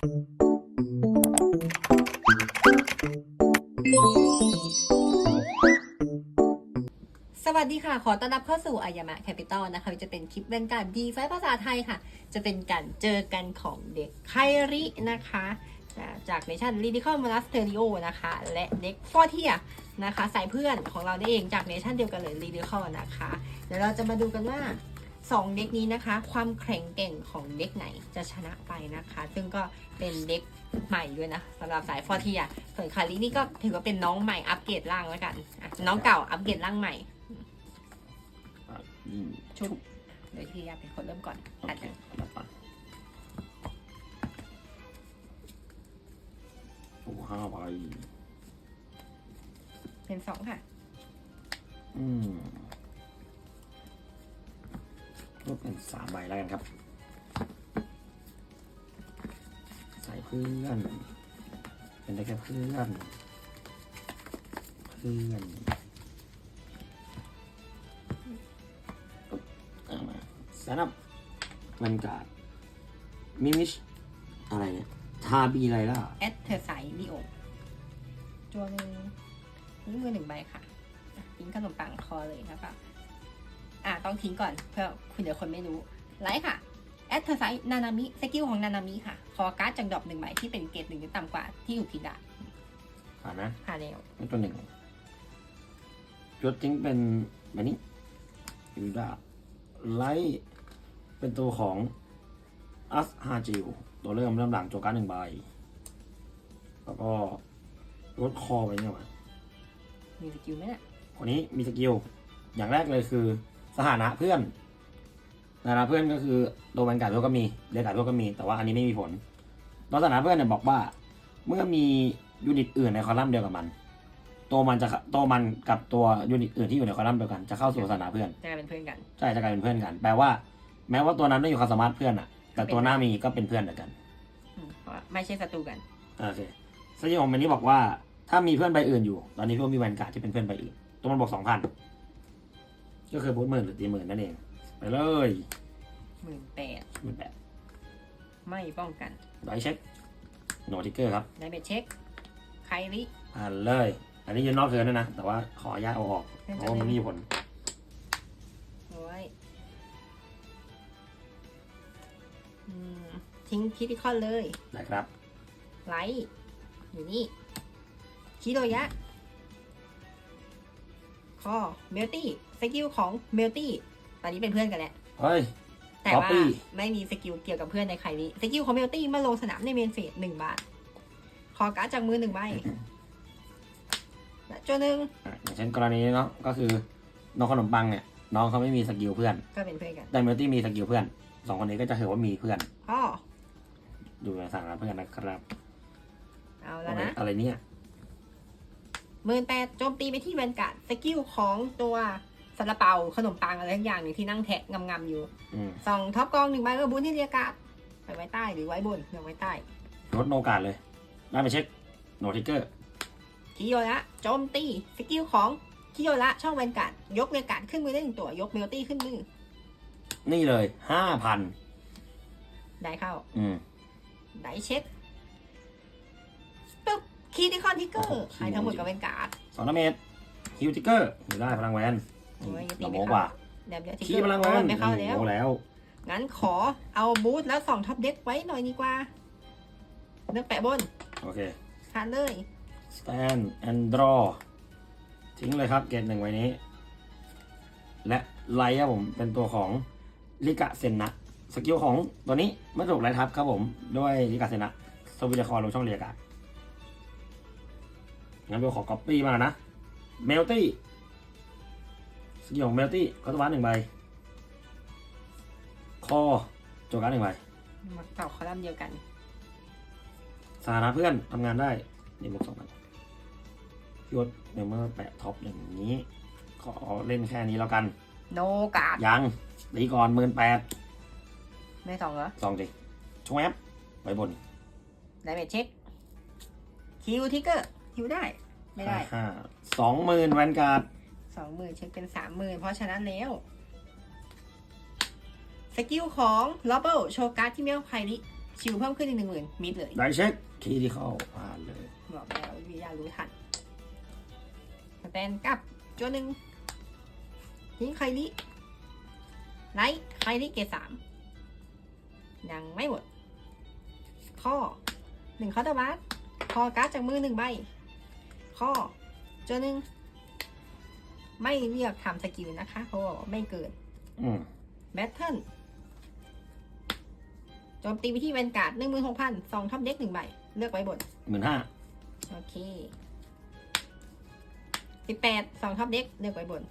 สวัสดีค่ะ ขอต้อนรับเข้าสู่อายามะแคปิตอลนะคะจะเป็นคลิปเป็นการดีไฟภาษาไทยค่ะ จะเป็นการเจอกันของเด็กไครินะคะ จากเนชั่น r ิดิคอลมา s สเตอริโอนะคะ และเด็กฟอเทียนะคะ สายเพื่อนของเราได้เองจากเนชั่นเดียวกันเลย r ิดิคอลนะคะ เดี๋ยวเราจะมาดูกันว่า 2 เด็กนี้นะคะ ความแข็งแกร่งของเด็กไหนจะชนะไปนะคะ ซึ่งก็เป็นเด็กใหม่ด้วยนะสำหรับสายฟอร์เทียส่วนคารินี่ก็ถือว่าเป็นน้องใหม่อัปเกรดร่างแล้วกันอะน้องเก่าอัปเกรดร่างใหม่อืมชุบเดี๋ยวที่ยาเป็นคนเริ่มก่อนโอตัดเคกันรับไปโอ้ห้าใบเป็นสองค่ะ อืม สามใบแล้วกันครับ ใส่เพื่อน เป็นได้แค่เพื่อน เพื่อนปึ๊บเอามาสนับมันกาดมิมิช อะไรเนี่ย ทาบีอะไรล่ะ แอดเธอร์ไซลีโอจวนหนึ่งนิ้วมือหนึ่งใบค่ะทิ้งขนมปังคอเลยแล้วก็ อะต้องทิ้งก่อนเพื่อคุณเดี๋ยวคนไม่รู้ไลค์ค่ะแอดเธอร์ไซนานามิสกิลของนานามิค่ะคอการ์ดจังดรอปหนึ่งใบที่เป็นเกรดหนึ่งหรือต่ำกว่าที่ถูกทิ้งได้ผ่านนะพาเนลนี่ตัวหนึ่งยศจิ้งเป็นแบบนี้ยูดาไลท์เป็นตัวของอัสฮาจิวตัวเริ่มเริ่มหลังโจการดหนึ่งใบ แล้วก็ลดคอไปเนี่ยวะมีสกิลไหมน่ะคนนี้มีสกิล อย่างแรกเลยคือ สถานะเพื่อนสถานะเพื่อนก็คือตัวบรรยากาศทั่วก็มีเรียกการทั่วก็มี แต่ว่าอันนี้ไม่มีผลตัวสถานะเพื่อนเนี่ยบอกว่า เมื่อมียูนิตอื่นในคอลัมน์เดียวกับมัน ตัวมันจะตัวมันกับตัวยูนิตอื่นที่อยู่ในคอลัมน์เดียวกัน จะเข้าสู่สถานะเพื่อนจะกลายเป็นเพื่อนกันใช่จะกลายเป็นเพื่อนกันแปลว่า แม้ว่าตัวนั้นไม่มีความสามารถเพื่อนอะแต่ตัวหน้ามีก็เป็นเพื่อนเหมือนกันอืมเพราะว่าไม่ใช่ศัตรูกันโอเคสกิลของมันนี้บอกว่าถ้ามีเพื่อนใบอื่นอยู่ ตอนนี้พี่ว่ามีแวนการ์ดที่เป็นเพื่อนใบอื่น ตัวมันบอกสองพัน ก็คือบูทหมื่นหรือตีหมื่นนั่นเอง ไปเลยหมื่นแปดหมื่นแปดไม่ป้องกันไดเช็คโนติเกอร์ครับไดเบทเช็คไคริอ่านเลย อันนี้ยืนนอกเกินด้วยนะ แต่ว่าขออนุญาตเอาออกเพราะว่ามันไม่มีผลโอ้ยอืมทิ้งคิติคอนเลยนะครับ ไลท์อยู่นี่คิโดยะ คอเมลตี้สกิลของเมลตี้ตอนนี้เป็นเพื่อนกันแล้วเฮ้ย แต่ว่า Copy ไม่มีสกิลเกี่ยวกับเพื่อนในใครนี้สกิลของเมลตี้เมื่อลงสนามในเมนเฟสหนึ่งบาท ขอการ์ดจากมือหนึ่งใบและจนหนึ่งอะอย่างเช่นกรณีนี้เนาะก็คือน้องขนมปังเนี่ยน้องเขาไม่มีสกิลเพื่อน ก็เป็นเพื่อนกันแต่เมลตี้มีสกิลเพื่อนสองคนนี้ก็จะถือว่ามีเพื่อนพ่ออยู่ในสถานะเพื่อนนะครับเอาแล้วนะ อะไรเนี่ย หมื่นแปดโจมตีไปที่แวนการ์ดสกิลของตัวซาลาเปาขนมปังอะไรทั้งอย่างหนึ่งที่นั่งแทะงำๆอยู่อืมสองท็อปกองหนึ่งใบก็บุญที่เรียกการ์ดไปไว้ใต้หรือไว้บนเลือกไว้ใต้ลดโนกาสเลย ได้ไปเช็ค โนทิกเกอร์ คิโยระโจมตีสกิลของคิโยระช่องแวนการ์ดยกเรียกการ์ดขึ้นมือได้หนึ่งตัวยกเมลตี้ขึ้นมือนี่เลยห้าพันได้เข้า อืม ได้เช็คปึ๊บ คีย์ที่คอนทิกเกอโอ้ร์โหหายทั้งหมดกับแวนการ์ดสองดาเมจฮิวทิกเกอร์อยู่ได้พลังแวนโอ้ยยังตีเราไม่โมเข้ากว่าเดี๋ยวเดี๋ยวทิกขี้เกอพลังร์แวนไม่เข้าแล้วโมแล้ว งั้นขอเอาบูทแล้วสองท็อปเด็กไว้หน่อยดีกว่าเลือกแปะบน โอเคทานเลย stand and draw ทิ้งเลยครับเกตหนึ่งไว้นี้ และไลท์ครับผมเป็นตัวของลิกะเซนนะสกิลของตัวนี้ไม่ถูกไลท์ทับครับผม ด้วยลิกะเซนนะสวิตคอร์ลงช่องเรียกอะ งั้นเบลขอ copy มานะเมลตี้สกิลของเมลตี้ก็ตัวหนึ่งใบ คอโจการดหนึ่งใบมาเก่าคอลัมน์เดียวกัน สถานะเพื่อนทำงานได้นี่บวกสองพันพี่วดเดี๋ยวเมื่อแปะท็อปอย่างนี้ขอเล่นแค่นี้แล้วกัน โนการ์ดยังตีก่อนหมื่นแปดไม่สองเหรอสองดิชงแอปไปบน ไดเมจเช็คคิวทิกเกอร์ คิวได้ ไม่ได้ห้าสองหมื่นแวนการ์ดสองหมื่นเช็คเป็นสามหมื่นเพราะฉะนั้นแล้ว สกิลของล็อบเบิลโชว์การ์ดที่เมลไพริชิวเพิ่มขึ้นอีกหนึ่งหมื่นมิดเลยได้เช็คคีย์ที่เข้าผ่านเลยบอกแล้ววิยารู้ทันสแตนกลับจนหนึ่งทิ้งไคลิไลท์ไคลิเกรดสามยังไม่หมดข้อหนึ่งคอร์ดบัสคอการ์ดจากมือหนึ่งใบ ข้อเจอหนึ่งไม่เรียกทำสกิลนะคะเพราะว่าไม่เกินอืมแบทเทิลโจมตีไปที่แวนการ์ดหนึ่งมือหกพันสองท็อปเด็กหนึ่งใบ เลือกไว้บน หมื่นห้าโอเคสิบแปดสองท็อปเด็กเลือกไว้บน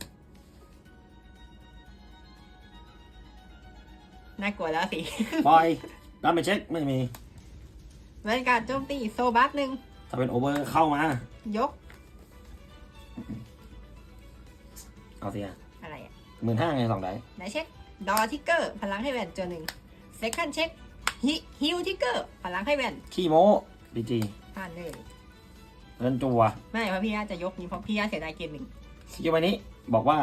น่ากลัวแล้วสิ ปล่อยดาเมจเช็คไม่มีแวนการ์ดโจมตีโซบัสหนึ่งถ้าเป็นโอเวอร์เข้ามายก เอาเสียอะไรอะหมื่นห้าไงสองไดไหนเช็ค ดอทิกเกอร์ พลังให้แวนจนหนึ่งเซคันเช็คฮิฮิวทิกเกอร์ พลังให้แวนขี้โมดีจีผ่านเลยเงินจัวไม่เพราะพี่ย่าจะยกนี้เพราะพี่ย่าเสียดายเกมหนึ่งสกิลใบนี้บอกว่า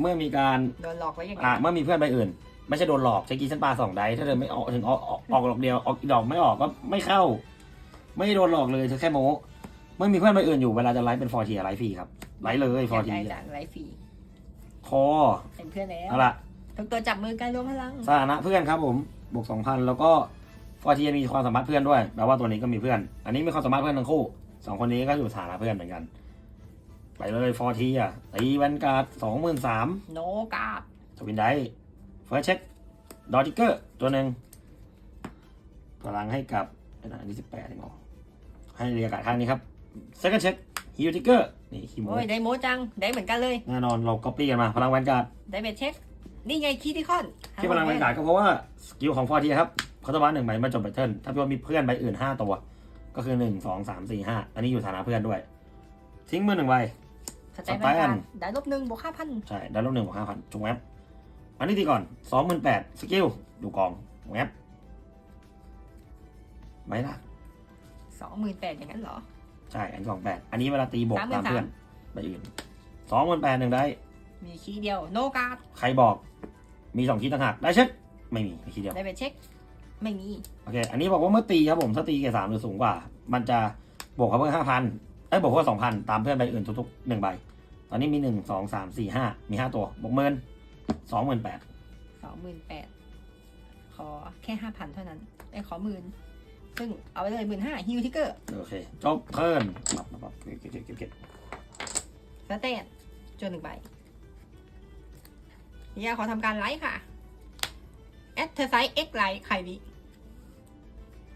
เมื่อมีการโดนหลอกไว้อย่างไงอ่าเมื่อมีเพื่อนใบอื่น ไม่ใช่โดนหลอกใช้กีชั้นปลาสองไดถ้าเธอไม่ออกถึงออกออกออกดอกเดียวออกอีกดอกไม่ออกก็ไม่เข้า ไม่โดนหลอกเลยเธอแค่โมเมื่อมีเพื่อนใบอื่นอยู่เวลาจะไลฟ์เป็นฟอร์เทียไลฟ์ฟรีครับไลฟ์เลยฟอร์อเทียากยได้จากไรฟรี คอเป็นเพื่อนแล้วเอาละทุกตัวจับมือกันรวมพลังสถานะเพื่อนครับผมบวกสองพันแล้วก็ฟอร์เทียมีความสามารถเพื่อนด้วยแปลว่าตัวนี้ก็มีเพื่อน อันนี้มีความสามารถเพื่อนทั้งคู่สองคนนี้ก็อยู่สถานะเพื่อนเหมือนกัน ไปเลยฟอร์เทียตีแวนการ์ดสองหมื่นสามโนกาบสวินได้เฟิร์สเช็คดอทิกเกอร์ตัวหนึ่งพลังให้กับอันนี้สิบแปดเองเหรอให้เรียกการดข้างนี้ครับเซคันเช็คฮิวทิกเกอร์ นี่คีโมโอ้ยได้โมจัง ได้เหมือนกันเลย แน่นอนเราก๊อปปี้กันมา พลังแวนการ์ดได้เบ็ดเช็ค นี่ไงคีย์ที่คอนที่พลังแวนการ์ดก็เพราะว่าสกิลของฟอร์ทีครับเขาจะวาหนึ่งใบมาจบแบทเทิลถ้าพี่ว่ามีเพื่อนใบอื่นห้าตัว ก็คือหนึ่งสองสามสี่ห้าอันนี้อยู่ฐานะเพื่อนด้วย ทิ้งมือหนึ่งใบ สแตนแวนการ์ดได้ลบหนึ่งบวกห้าพันใช่ได้ลบหนึ่งบวกห้าพันจุกแวบอันนี้ตีก่อนสองหมื่นแปดสกิลดูกองแวบไม่ละสองหมื่นแปดอย่างนั้นเหรอ ใช่ อันสองแปดอันนี้เวลาตีบวก33,000ตามเพื่อนใบอื่นสองหมื่นแปดหนึ่งได้ มีคีย์เดียวโนกาบใครบอก มีสองคีย์ต่างหากได้เช็คไม่มีมีคีย์เดียวได้เบ็ดเช็ค ไม่มี โอเค อันนี้บอกว่าเมื่อตีครับผมถ้าตีเกรดสามหรือสูงกว่า มันจะบวกเขาเพิ่มห้าพันเอ้ยบวกเขาสองพันตามเพื่อนใบอื่นทุกๆหนึ่งใบ ตอนนี้มีหนึ่งสองสามสี่ห้ามีห้าตัวบวกหมื่นสองหมื่นแปดสองหมื่นแปดขอแค่ห้าพันเท่านั้นได้ขอหมื่น ซึ่งเอาไปเลยหมื่นห้าฮิวทิกเกอร์โอเค จบเทิร์นปับปับปับเก็บเก็บเก็บเก็บเก็บสแตนจนหนึ่งใบเฮียขอทำการไลค์ค่ะแอดเธอไซส์เอ็กไลท์ใครดิ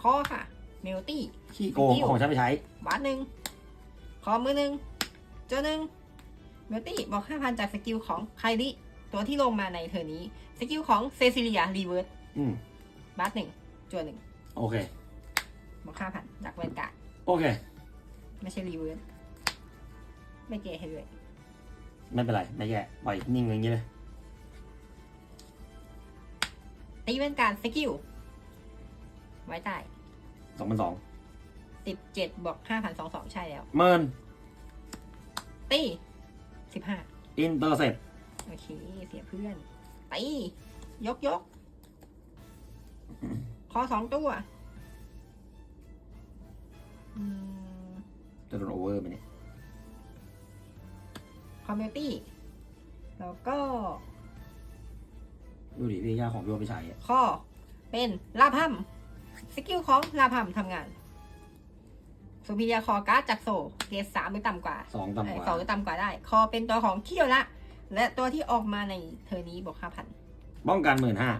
คอค่ะ เมลตี้ขี้โกงของฉันไปใช้ บาทหนึ่งขอมือหนึ่งเจอหนึ่งเมลตี้บอกห้าพันจากสกิลของไคลิตัวที่ลงมาในเทอร์นี้ สกิลของเซซิเลียรีเวิร์สอืมบาทหนึ่งจวนหนึ่งโอเค บอกห้าพันจากแวนการ์ดโอเค ไม่ใช่รีเวิร์สไม่เกให้เลยไม่เป็นไร ไม่แย่ปล่อยนิ่งอย่างนี้เลย ตีแวนการ์ดสกิลไว้ใต้สองพันสองสิบเจ็ดบวกห้าพันสองสองใช่แล้ว เมินตีสิบห้าอินเตอร์เซ็ตโอเค เสียเพื่อนตียกยกคอสองตัว ไหมเนี่ยคอมเมตี้ แล้วก็ ดูดิพี่ย่าของพี่ว่าไปใช้อะข้อ เป็นลาพัมสกิลของลาพัมทำงานสุพิยาคอการ์ดจากโซเกรดสามหรือต่ำกว่าสองต่ำเอ้กยว่าสองหรือต่ำกว่าได้ คอเป็นตัวของเคียวละ และตัวที่ออกมาในเทอร์นี้บวกห้าพันป้องกันหมื่นห้า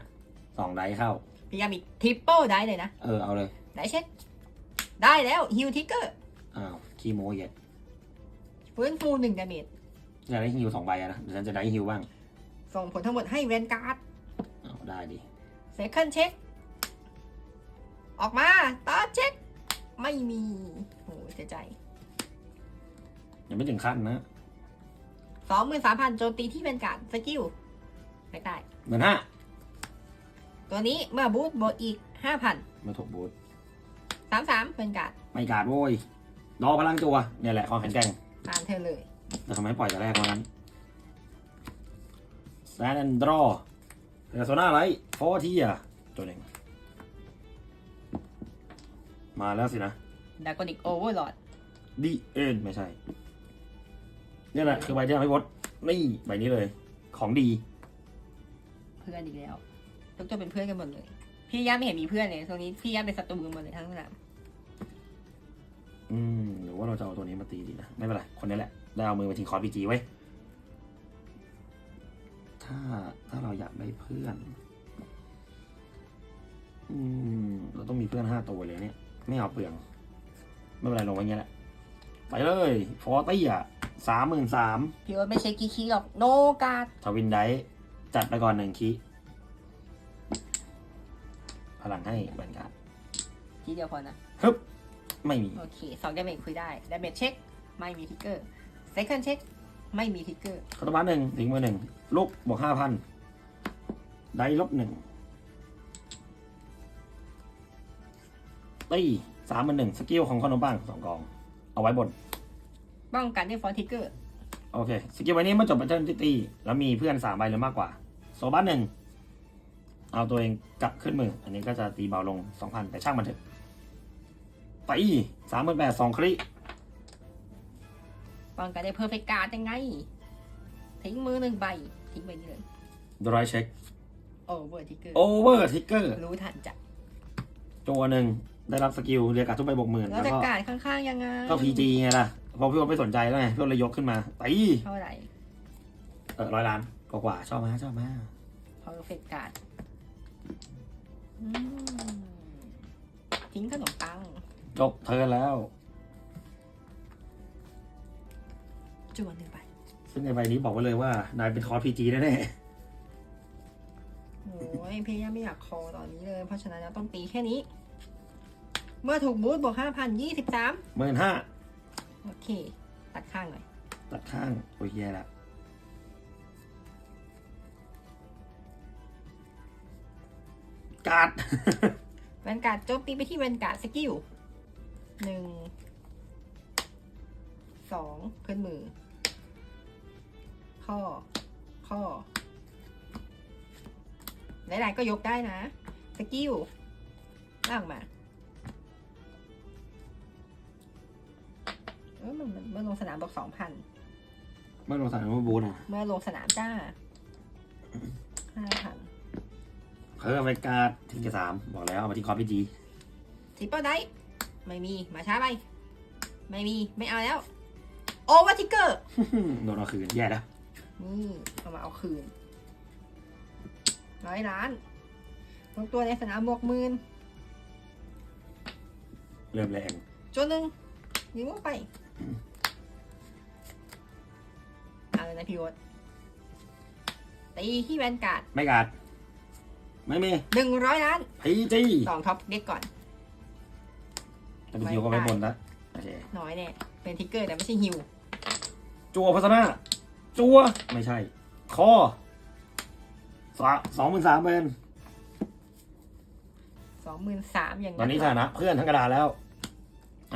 สองไดเข้าพยายามอีกทริปเปิลได้เลยนะ เออเอาเลย ได้เช็ค ได้แล้วฮิวทิกเกอร์ อ้าว คีโมเย็ดฟื้นฟูหนึ่งดาเมจจะได้ฮิวสองใบอะนะเดี๋ยวฉันจะได้ฮิวบ้างส่งผลทั้งหมดให้เวนการ์ดอ้าวได้ดิเซคันเช็ค ออกมาตาเช็ค ไม่มีโอ้เสียใจยังไม่ถึงขั้นนะสองหมื่นสามพันโจมตีที่เวนการ์ดสกิลไม่ได้หมื่นห้าตัวนี้เมื่อบูทบวกอีกห้าพันมาถูกบูทสามสามเวนการ์ดไม่การดโว้ย รอพลังจัวเนี่ยแหละความแข็งแกร่งผ่านเธอเลยแต่ทำไมปล่อยแต่แรกเพราะนั้นแซนแอนดรอเอโซนาไลท์ฟอร์ทีอะตัวหนึ่งมาแล้วสินะดากอนิกโอเวอร์ลอดดีเอ็นไม่ใช่ เนี่ยแหละคือใบที่ทำให้วดนี่ใบนี้เลย ของดี เพื่อนอีกแล้วทุกตัวเป็นเพื่อนกันหมดเลย พี่ย่าไม่เห็นมีเพื่อนเลยตรงนี้พี่ย่าเป็นศัตรูกันหมดเลยทั้งสนาม อืมหรือว่าเราจะเอาตัวนี้มาตีดีนะ ไม่เป็นไร คนนี้แหละ ได้เอามือมาทิ้งคอร์พีจีไว้ ถ้าถ้าเราอยากได้เพื่อน อืม เราต้องมีเพื่อนห้าตัวเลยเนี่ย ไม่เอาเปลือง ไม่เป็นไรลงไว้อย่างเงี้ยแหละ ไปเลยฟอร์ตี้อะสามหมื่นสามพี่ว่าไม่ใช่กีคีหรอกโนการ์ดทวินไดท์จัดไปก่อนหนึ่งคีพลังให้บรรยากาศทีเดียวพอนะฮึบ ไม่มี โอเคสองดาเมจคุยได้ดาเมจเช็คไม่มีทิกเกอร์เซคันเช็คไม่มีทิกเกอร์คาตาบัสหนึ่งถึงมือหนึ่งลูกบวกห้าพันได้ลบหนึ่งตีสามมันหนึ่งสกิลของขนมปังสองกอง เอาไว้บน ป้องกันด้วยฟอนทิกเกอร์โอเค สกิลใบนี้เมื่อจบไปเทิร์นที่ตี แล้วมีเพื่อนสามใบหรือมากกว่า โซบัสหนึ่ง เอาตัวเองกลับขึ้นมือ อันนี้ก็จะตีเบาลงสองพันแต่ช่างมันเถอะ ตีสามหมื่นแปดสองคลิป้องกันได้เพอร์เฟกการ์ดยังไง ทิ้งมือหนึ่งใบ ทิ้งใบนี้เลยดรายเช็คโอเวอร์ทิกเกอร์โอเวอร์ทิกเกอร์รู้ทันจัดตัวหนึ่งได้รับสกิลเรียกการทุกใบบวกหมื่นแล้แล้ววจะก็การดข้างๆยังไงก็พีจีไงล่ะเพอพี่ว่าไม่สนใจแล้วไงพี่ว่าเลยยกขึ้นมาตีเท่าไหร่ เออร้อยล้านกว่าๆชอบไหมชอบไหมเพอร์เฟกการ์ดทิ้งขนมปัง จบเทิร์นแล้วจวนหนึ่งใบซึ่งในใบนี้บอกไว้เลยว่า นายเป็นคอร์สพีจีแน่โอ้ยพี่ยังไม่อยากคอตอนนี้เลย เพราะฉะนั้นเราต้องตีแค่นี้ เมื่อถูกบูทบวกห้าพันยี่สิบสามหมื่นห้าโอเค ตัดข้างหน่อยตัดข้าง โอ้ยแย่ละการ์ด แวนการ์ดโจมตีไปที่แวนการ์ดสกิล หนึ่งสองขึ้นมือ ข้อ ข้อ หลายๆก็ยกได้นะ สกิลล่างมาเออมันมันเมื่อลงสนามบอกสองพันเมื่อลงสนามว่าบูนอะ เมื่อลงสนามจ้าห้าพันเพิ่มไปการ์ดทิ้งจะสามบอกแล้วเอามาที่คอร์สพีจีทิปเปิลได ไม่มี มาช้าไป ไม่มี ไม่เอาแล้ว โอเวอร์ทิกเกอร์ โดนเอาคืนแย่แล้วนี่เอามาเอาคืน ร้อยล้านลงตัวในสนามบวกหมื่นเริ่มแรงจนหนึ่งยิงมุกไปเอาเลยนะพี่วดตีที่แวนการ์ดไม่การ์ดไม่มีหนึ่งร้อยล้านพีจีสองท็อปเด็กก่อน แต่พีจีก็ไม่บนนะโอเคน้อยแน่เป็นทิกเกอร์แต่ไม่ใช่ฮิวจัวพัฒนาจัวไม่ใช่คอสาสองหมื่นสามเป็นสองหมื่นสามอย่างตอนนี้ฐานะเพื่อนทั้งกระดาษแล้ว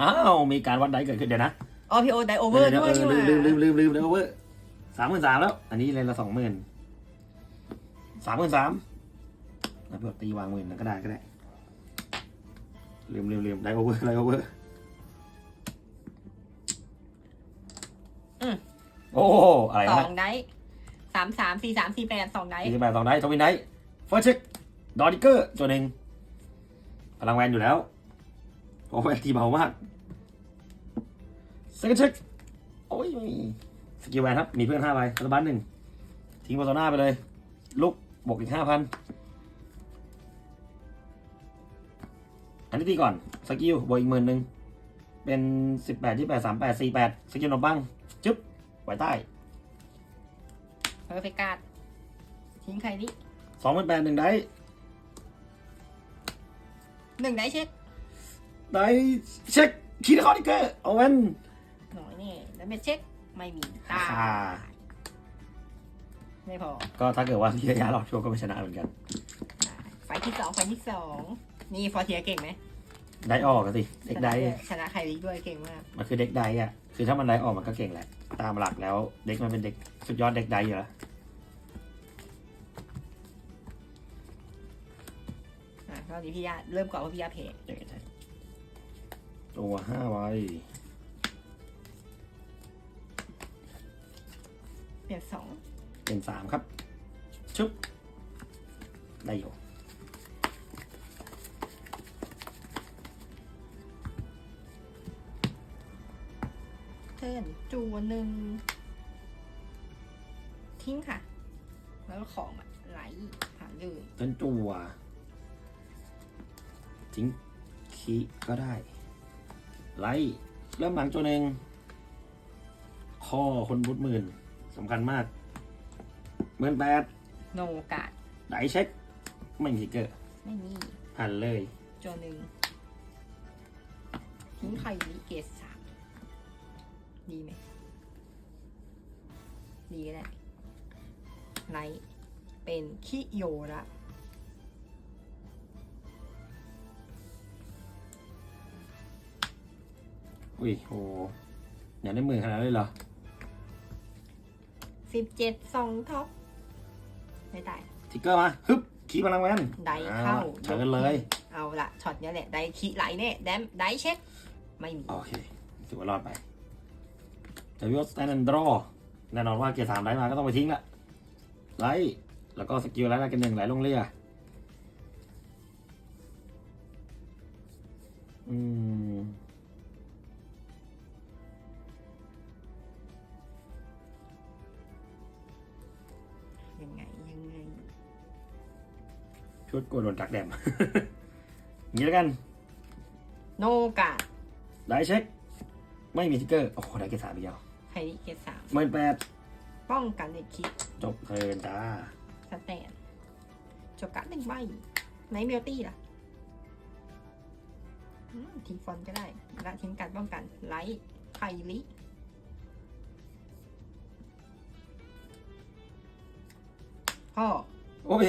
อ้าว มีการวัดไดเกิดขึ้นเดี๋ยวนะอ๋อพีโอไดโอเวอร์เดี๋ยวด้วยเอนี่อหลืมลืมว่าลืมลืมลืมเลยโอเวอร์สามหมื่นสามแล้ว อันนี้เลยละสองหมื่นสามหมื่นสามแล้วเพื่อตีวางหมื่นก็ได้ก็ได้ ลืมลืมลืมไดโอเวอร์ไดโอเวอร์โอ้โหอะไรสอนะงได้สามสามสี่สามสี่แปดสองได้สี่สิบแปดสองได้ทวินได้เฟิร์สเช็คดอดิเกอร์ตัวหนึ่งพลังแวนอยู่แล้วโอ้แวนตีเบามากเซคันเช็คโอ้ยไม่มีสกิลแวนครับ มีเพื่อนห้าใบคาร์บันหนึ่งทิ้งโซน่าไปเลย ลุกบวกอีกห้าพัน อันนี้ตีก่อน สกิลบวกอีกหมื่นหนึ่งเป็นสิบแปดที่แปดสามแปดสี่แปดสกิลขนมปังจึ๊บไว้ใต้เพอร์เฟกการ์ดทิ้งใครนี่สองหมื่นแปดหนึ่งได้หนึ่งได้เช็คได้เช็คคีย์คอร์ดิเกอร์เอาเว้นหน่อยนี่แล้วเมจเช็คไม่มีตาอ่าไม่พอ ก็ถ้าเกิดว่าที่ระยะรอบชัวร์ก็ไม่ชนะเหมือนกันอ่าไฟล์ที่สองไฟล์ที่สอง นี่ฟอร์เทียเก่งไหมได้ออกอะสิเด็กได้ชนะด้วยชนะใครดีด้วยเก่งมาก มันคือเด็กได้อะคือถ้ามันได้ออกมันก็เก่งแหละ ตามหลักแล้วเด็กมันเป็นเด็กสุดยอดเด็กได้อยู่แล้วอะรอบนี้พี่ยาเริ่มก่อนว่าพี่ยาเพย์อย่างเงี้ยใช่ตัวห้าไว้เปลี่ยนสองเป็นสามครับ ชุบได้อยู่ ทิร์นจูหนึ่ง ทิ้งค่ะ แล้วก็ของอะไหลผ่านเลยเป็นจัวทิ้งคีก็ได้ ไล่เริ่มหลังตัวหนึ่งข้อคนบุดหมื่นสำคัญมากหมื่นแปดโนกาดไดเช็ค ไม่มีสติ๊กเกอร์ไม่มีหันเลยจหนึ่งทิ้งไข่ลิเกตสาม ดีไหม ดีก็ได้ไลท์เป็นคิโยระอุ้ยโหอยากได้หมื่นขนาดนั้นเลยเหรอสิบเจ็ดสองท็อป ไม่ได้สติ๊กเกอร์มาฮึบคีพลังแมนไดเข้า อ่เชิญเลย เอาละช็อตเนี้ยแหละ ได้คิไหลแน่แดมได้เช็ค ไม่มี โอเคถือว่ารอดไป จะวิวสแตนด์ดรอแน่นอนว่าเกียร์สามไลท์มาก็ต้องไปทิ้งละไลท์แล้วก็สกิลไลท์ละกันหนึ่งไหลลงเรียอืมยังไง ยังไง ชุดกลัวโดนกักแดม อย่างนี้แล้วกัน โนกาดได้เช็ค ไม่มีสติ๊กเกอร์โอ้โหได้เกียร์สามอีกแล้วไข่ลิเกตสามหมื่นแปดป้องกันเด็กคิดจบเทิร์นจ้าสแตนจบการ์ดหนึ่งใบไหนเมลตี้ล่ะอืมทิ้งฟอนต์ก็ได้และทิ้งการป้องกันไลท์ไคลิพ่อโอ้ย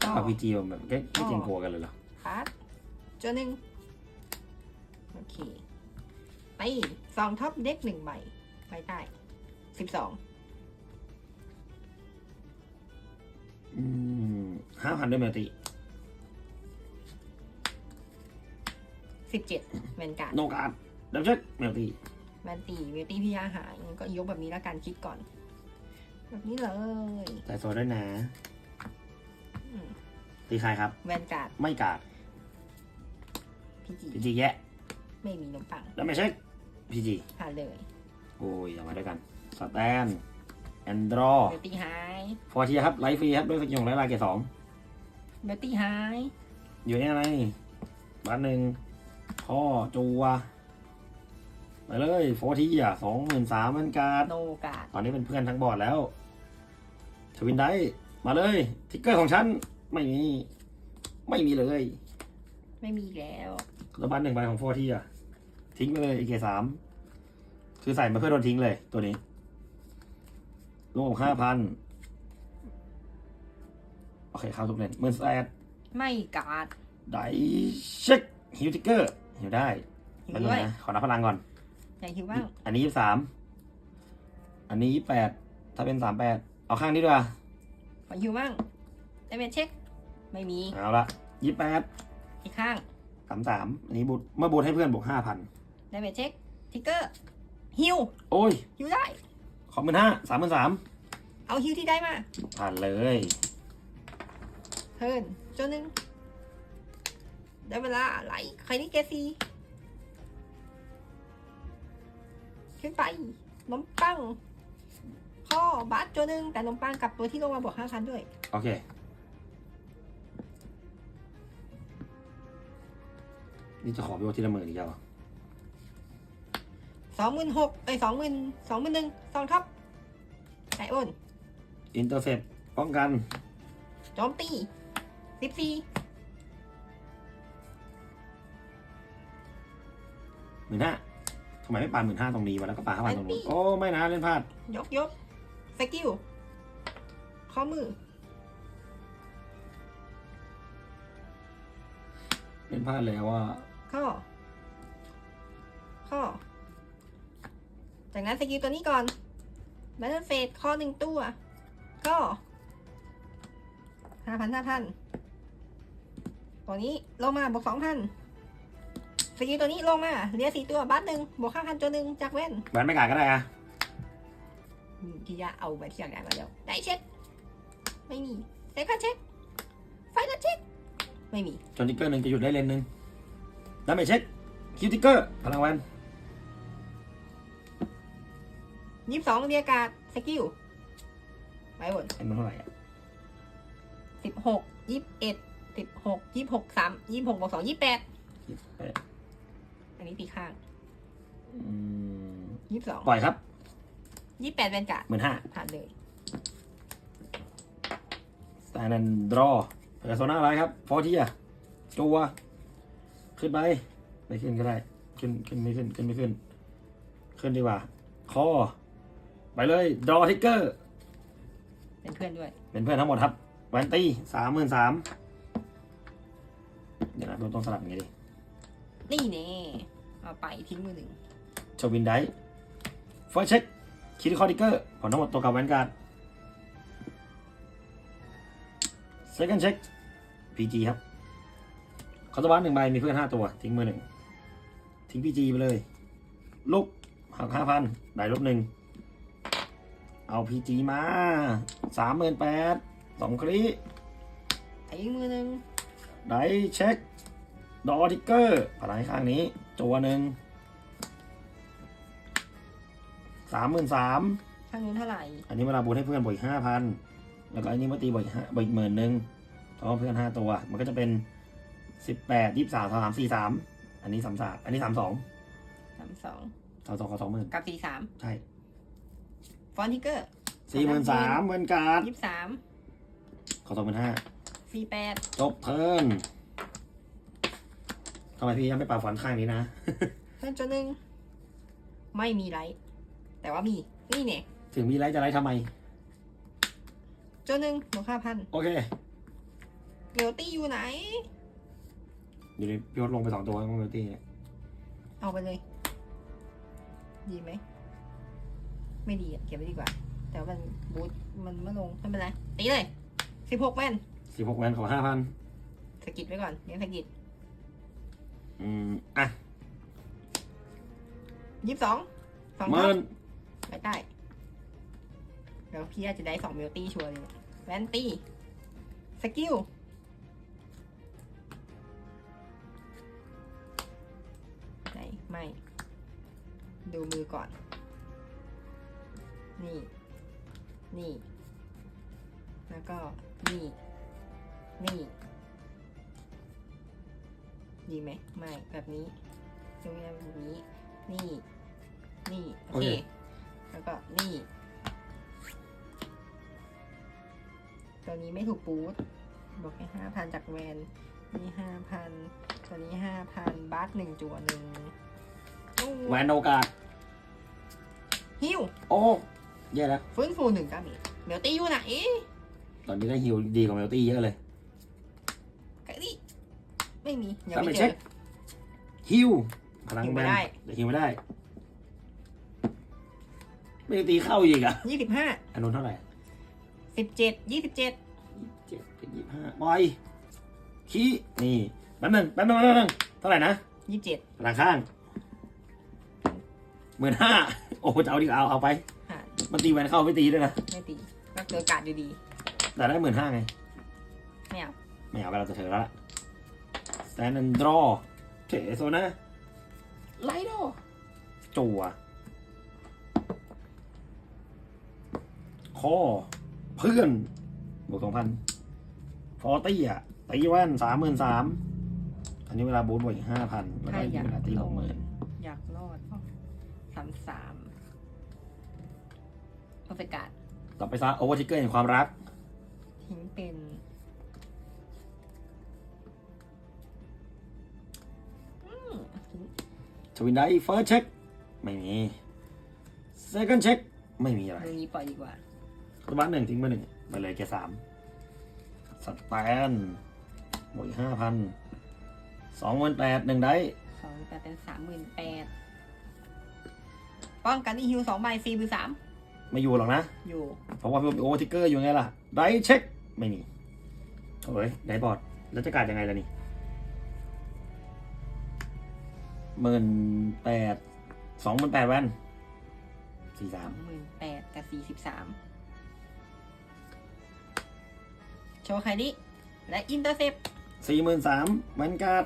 พ่อ อาพีจีมันแบบไม่ไม่เกรงกลัวกันเลยเหรอคาร์ดเจอหนึ่งโอ เคไปสองท็อปเด็กหนึ่งใบใบใต้สิบสองอืมห้าพันด้วยเมลติสิบเจ็ดแวนการ์ดโนกาดดับเช็คเมลติแวนตีเวลตี้พี่อาหารก็ยกแบบนี้แล้วกันคิดก่อน แบบนี้เลยแต่โซด้วยนะอืมตีใครครับ แวนการ์ดไม่กาดพีจีพีจีแยะ ไม่มีนมปังแล้วไม่เช็คพีจีผ่านเลยโอ้ยอย่ามาด้วยกันสแตนแอนดรอเบลตี้ไฮฟอร์ทีครับไลฟ์ฟรีครับด้วยสกิลของไลฟ์ลาเกตสองเบลตี้ไฮอยู่นี่อะไรบ้านหนึ่งพ่อจูวไปเลยฟอร์ทีอะสองหมื่นสามมันการดโนการ์ดตอนนี้เป็นเพื่อนทั้งบอร์ดแล้วทวินได้มาเลย ทิกเกอร์ของฉัน ไม่มี ไม่มีเลย ไม่มีอีกแล้วแล้วบ้านหนึ่งใบของฟอร์ทีอะ ทิ้งไปเลยอีกเกสามคือใส่มาเพื่อโดนทิ้งเลย ตัวนี้รวมห้าพันโอเคเข้าทุกเลนหมื่นแปดไม่การ์ดไดเช็คฮิวทิกเกอร์ฮิวได้หิวไม่เป็นด้ไรวยนะขอนับพลังก่อนอยากหิวบ้างอันนี้ยี่สามอันนี้ยี่แปดถ้าเป็นสามแปดเอาข้างนี้ด้วยขอหิวบ้างได้เมเช็ค ไม่มี เอาละยี่แปดอีกข้างสามสามอันนี้บูทเมื่อบูทให้เพื่อนบวกห้าพันได้เมเช็คทิกเกอร์ฮิวโอ้ย ฮิวได้ ขอหมื่นห้าสามหมื่นสามเอาฮิวที่ได้มาผ่านเลยเทิร์นจนหนึ่งได้เวลาไหลใครนี่เกซีขึ้นไปนมปังพ่อบาสตัวหนึ่งแต่นมปังกับตัวที่ลงมาบวกห้าพันด้วย โอเคนี่จะขอไปว่าทีละหมื่นอีกแล้วเหรอ สองหมื่นหกไอ้สองหมื่นสองหมื่นหนึ่งสองท็อปไอโอนอินเตอร์เซปป้องกันโจมตีสิบสี่หมื่นห้าทำไมไม่ปาหมื่นห้าตรงนี้วะแล้วก็ปาห้าพันตรงนู้นโอ้ไม่นะเล่นพลาดยกยกสกิลข้อมือ เล่นพลาดแล้วว่าข้อ ข้อ จากนั้นสกิลตัวนี้ก่อนแบทเทิลเฟสข้อหนึ่งตัว ก็ห้าพันห้าพันตัวนี้ลงมาบวกสองพันสกิลตัวนี้ลงมาเรียสี่ตัวบัตหนึ่งบวกห้าพันตัวหนึ่งจากเว้นแหวนไม่กาดก็ได้อะอืมที่จะเอาไปที่อยากได้มาแล้วได้เช็คไม่มีเซคันเช็คไฟนัลเช็คไม่มีจนทิกเกอร์หนึ่งจะหยุดได้เลนหนึ่งแล้วไม่เช็คคิวทิกเกอร์พลังแวน ยี่สิบสองเรียกาดสกิลไว้บนไอ้มันเท่าไหร่อะสิบหกยี่สิบเอ็ดสิบหกยี่สิบหกสามยี่สิบหกบวกสองยี่สิบแปดยี่สิบแปดอันนี้ตีข้างอืมยี่สิบสองปล่อยครับยี่สิบแปดเป็นการ์ดหมื่นห้าผ่านเลยสแตนด์ดรอเพอร์โซนาอะไรครับฟอร์ทีอะจัวขึ้นไป ไม่ขึ้นก็ได้ ขึ้นขึ้นไม่ขึ้น ขึ้นไม่ขึ้น ขึ้นดีกว่า คอ ไปเลยดรอทิกเกอร์ เป็นเพื่อนด้วย เป็นเพื่อนทั้งหมดครับแวนตี้สามหมื่นสามเดี๋ยวนะเราต้องสลับอย่างนี้ดินี่แน่เอาไปทิ้งมือหนึ่งชวินไดเฟิร์สเช็คคิดคอทิกเกอร์ผลทั้งหมดตัวกับแวนการ์ดเซคันด์เช็คพีจีครับคอร์ตบัสหนึ่งใบมีเพื่อนห้าตัว ทิ้งมือหนึ่งทิ้งพีจีไปเลย ลุกหักห้าพันได้ลบหนึ่ง เอาพีจีมาสามหมื่นแปดสองคลิทิ้งมือหนึ่งได้เช็ค ดอทิกเกอร์พลังข้างนี้ตัวหนึ่งสามหมื่นสามข้างนู้นเท่าไหร่ อันนี้เวลาบูทให้เพื่อนบวกอีกห้าพันแล้วก็อันนี้มาตีบวกอีกห้าบวกอีกหมื่นหนึ่งเพราะว่าเพื่อนห้าตัว มันก็จะเป็นสิบแปดยี่สามสามสี่สามอันนี้สามสามอันนี้สามสองสามสองสามสองขอสองหมื่นกับสี่สามใช่ ฟอนทิกเกอร์สี่หมื่นสามเหมือนการ์ดยี่สิบสามขอสองหมื่นห้าสี่แปดจบเทิร์นทำไมพี่ยังไม่ปรับฝันข้างนี้นะ เพื่อนตัวหนึ่งไม่มีไลท์แต่ว่ามี นี่เนี่ยถึงมีไรจะไรทำไมตัวหนึ่งบวกห้าพันโอเคเดี๋ยวตี้อยู่ไหน อยู่ในพี่วดลงไปสองตัวของเมลตี้เนี่ยเอาไปเลย ดีไหม ไม่ดีอะเก็บไว้ดีกว่า แต่ว่ามันบูทมันไม่ลงไม่เป็นไรตีเลยสิบหกแม่นสิบหกแวนขอห้าพันสกิดไว้ก่อนเลี้ยงสกิดอืม อะยี่สิบสองสองหเท่ามื่นไปได้เดี๋ยวพี่อาจจะได้สองเมลตี้ชัวร์เลยแวนตี้สกิลไหนไม่ ดูมือก่อน นี่ นี่ แล้วก็ นี่ นี่ ดีไหม ไม่ แบบนี้ดูแบบนี้ นี่ นี่ โอเคแล้วก็ นี่ ตัวนี้ไม่ถูกปูดบอกให้ห้าพันจากแวน นี่ห้าพัน ตัวนี้ห้าพันบาทหนึ่งจัวหนึ่งโอ้แวนโอกาสฮิวโอ้ แย่แล้ว ฟื้นฟูหนึ่งกาเมจเดี๋ยวตีอยู่ไหนตอนนี้ได้ฮิวดีกว่าเมลตี้เยอะเลยไก่ดิไม่มี ยังถ้าไม่ไม่เจเช็อคฮิวพลังฮิวแวไม่นได้แต่ฮิวไม่ได้ ไม่ได้ตีเข้าอีกอะยี่สิบห้าอันนู้นเท่าไหร่สิบเจ็ดยี่สิบเจ็ดเจ็ดเป็นยี่ห้าบอยขี้นี่แป๊บนึงแป๊บนึงแป๊บนึงเท่าไหร่นะยี่สิบเจ็ดพลังข้างหมื่นห้าโอ้จะเอาดิเอาเอาไปผ่าน มันตีแวนเข้าไม่ตีด้วยนะ ไม่ตีก็เจอการ์ดอยู่ดีแต่ได้หมื่นห้าไง ไม่เอาไม่เอาไปเราจะเถอะแล้วล่ะ stand and draw เฉยโซนะไลโดจัวคอเพื่อนบวกสองพันฟอร์ตี้อะตีแว่นสามหมื่นสามอันนี้เวลาบูทบวกอีกห้าพันแล้วก็ถ้าอยากเวลาตีหกหมื่นอยากรอดสามสามเพอ ร์เฟการ์ดต่อไปซะโอเวอร์ทิกเกอร์แห่งความรัก ทิ้งเป็น อืมทิ้งทวินไดเฟิร์สเช็ค ไม่มี second เช็ค ไม่มีอะไรตรงนี้ปล่อยดีกว่าตัวบ้านหนึ่งทิ้งไปหนึ่งไปเลยแกสามสแตนบวกอีกห้าพันสองหมื่นแปดหนึ่งได้สองแต่เป็นสามหมื่นแปดป้องกันที่ฮิวสองใบฟรีมือสาม ไม่อยู่หรอกนะ อยู่ เพราะว่าพี่โอเวอร์ทิกเกอร์อยู่ไงล่ะ ได้เช็ค ไม่มีโอ้ยได้บอร์ดแล้วจะการดยังไงล่ะนี่หมื่นแปดสองหมื่นแปดแว่นสี่สามหมื่นแปดกับสี่สิบสามโชว์ไคดิและอินเตอร์เซป สี่หมื่นสามแวนการ์ด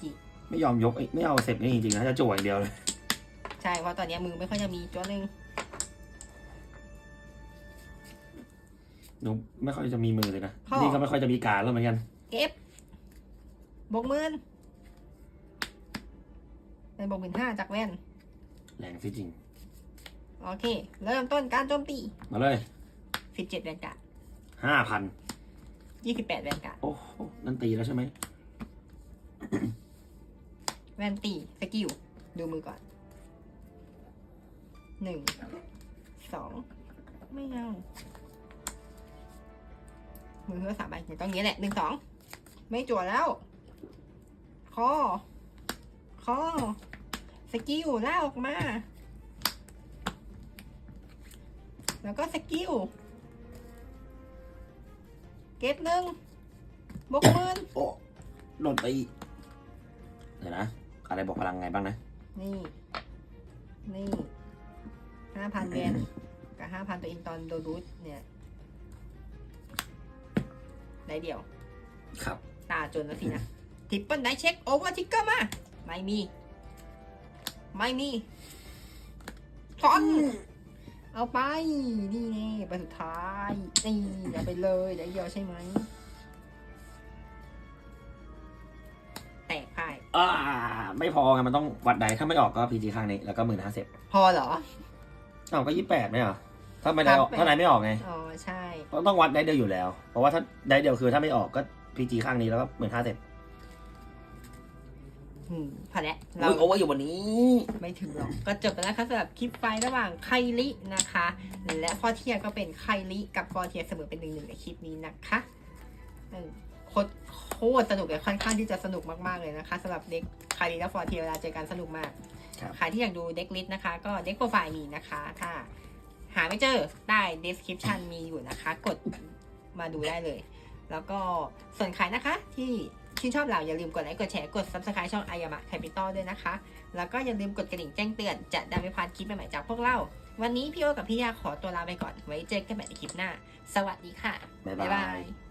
กี่ ไม่ยอมยกเอ้ยไม่เอาเสร็จนี่จริงๆนะจะจ่วยอย่างเดียวเลย ใช่ เพราะตอนนี้มือไม่ค่อยจะมีตัวหนึ่ง หนูไม่ค่อยจะมีมือเลยนะข้อนี่ก็ไม่ค่อยจะมีการดแล้วเหมือนกัน เก็บบวกหมื่นเป็นบวกหมื่นห้าจากแว่น แรงสิจริง โอเค เริ่มต้นการโจมตีมาเลยสิบเจ็ดแวนการ์ดห้าพันยี่สิบแปดแวนการ์ดโอ้โหนั่นตีแล้วใช่ไหมแวนตีสกิลดูมือก่อนหนึ่งสองไม่เอา มือเพื่อสามใบอย่างต้องนี้แหละหนึ่งสองไม่จั่วแล้วคอคอสกิลล่ากออกมา แล้วก็สกิลเก็บหนึ่งบวกหมื่นโอ้โดนตีเดี๋ยวนะ อะไรบอกพลังไงบ้างนะ นี่ นี่ห้าพันเยนกับห้าพันตัวเองตอนโดนรูทเนี่ย ได้เดียว ครับ ตาจนแล้วสินะทิปเปิลไดเช็คโอเวอร์ทิกเกอร์มา ไม่มี ไม่มีฟอน เอาไป นี่ไงใบสุดท้าย นี่เอาไปเลยได้เดียวใช่ไหม แตกพ่ายอ่าไม่พอไงมันต้องวัดใดถ้าไม่ออกก็พีจีข้างนี้ แล้วก็หมื่นห้าสิบพอเหรอ อ้าวก็ยี่แปดไหมอะถ้าไม่ได้ออกครับถ้าไหนไม่ออกไง อ๋อ ใช่ ก็ต้องวัดได้เดียวอยู่แล้ว เพราะว่าถ้าได้เดียวคือถ้าไม่ออกก็พีจีข้างนี้แล้วก็หมื่นห้าสิบอืมพอแล้วเราอุ้ยโอเวอร์อยู่บนนี้ ไม่ถึงหรอก ก็จบไปแล้วครับสำหรับคลิปไฟระหว่างไคลินะคะ และฟอร์เทียก็เป็นไคลิกับฟอร์เทียเสมอเป็นหนึ่งหนึ่งในคลิปนี้นะคะเออโคตรโคตรสนุกเลยค่อนข้างที่จะสนุกมากๆเลยนะคะสำหรับเด็กไคลิและฟอร์เทียเวลาเจอกันสนุกมากครับ ใครที่อยากดูเด็กลิสต์นะคะ ก็เด็กโปรไฟล์มีนะคะ ถ้า หาไม่เจอได้ description มีอยู่นะคะ กดมาดูได้เลย แล้วก็ส่วนใครนะคะที่ชื่นชอบเราอย่าลืมกดไลค์กดแชร์กด subscribe ช่องอายามะแคปิตอลด้วยนะคะ แล้วก็อย่าลืมกดกระดิ่งแจ้งเตือนจะได้ไม่พลาดคลิปใหม่ๆจากพวกเรา วันนี้พี่โอกับพี่ยาขอตัวลาไปก่อนไว้เจอกันใหม่ในคลิปหน้า สวัสดีค่ะ บ๊ายบาย